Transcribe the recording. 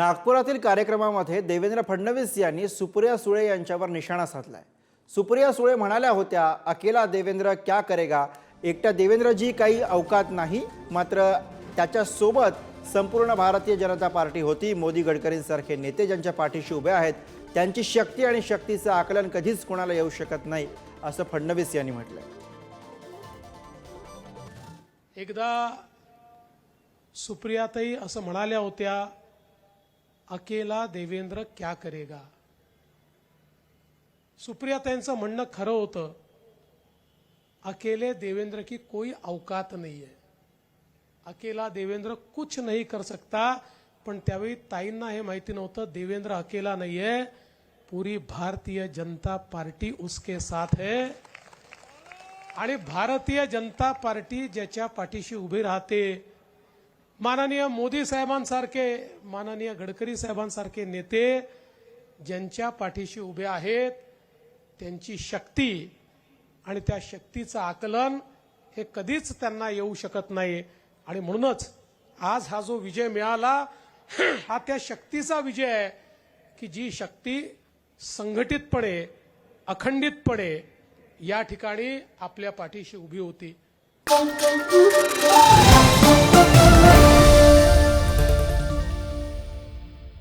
नागपुरातील कार्यक्रमामध्ये देवेंद्र फडणवीस यांनी सुप्रिया सुळे यांच्यावर निशाणा साधलाय. सुप्रिया सुळे म्हणाल्या होत्या अकेला देवेंद्र क्या करेगा? एकट्या देवेंद्रजी काही अवकात नाही मात्र त्याच्यासोबत संपूर्ण भारतीय जनता पार्टी होती. मोदी गडकरींसारखे नेते ज्यांच्या पाठीशी उभे आहेत त्यांची शक्ती आणि शक्तीचं आकलन कधीच कोणाला येऊ शकत नाही असं फडणवीस यांनी म्हटलंय. एकदा सुप्रियाताई असं म्हणाल्या होत्या अकेला देवेंद्र क्या करेगा? सुप्रियाताईंचं म्हणणं खरं होतं. अकेले देवेंद्र की कोई अवकात नहीं आहे. अकेला देवेंद्र कुछ नहीं कर सकता पण त्यावेळी ताईंना हे माहिती नव्हतं देवेंद्र अकेला नाहीये. पुरी भारतीय जनता पार्टी उसके साथ है. आणि भारतीय जनता पार्टी ज्याच्या पाठीशी उभी राहते माननीय मोदी साहेबांसारखे माननीय गडकरी साहेबांसारखे नेते ज्यांच्या पाठीशी उभे आहेत त्यांची शक्ती आणि त्या शक्तीचं आकलन हे कधीच त्यांना येऊ शकत नाही. आणि म्हणूनच आज हा जो विजय मिळाला हा त्या शक्तीचा विजय आहे की जी शक्ती संघटितपणे अखंडितपणे या ठिकाणी आपल्या पाठीशी उभी होती.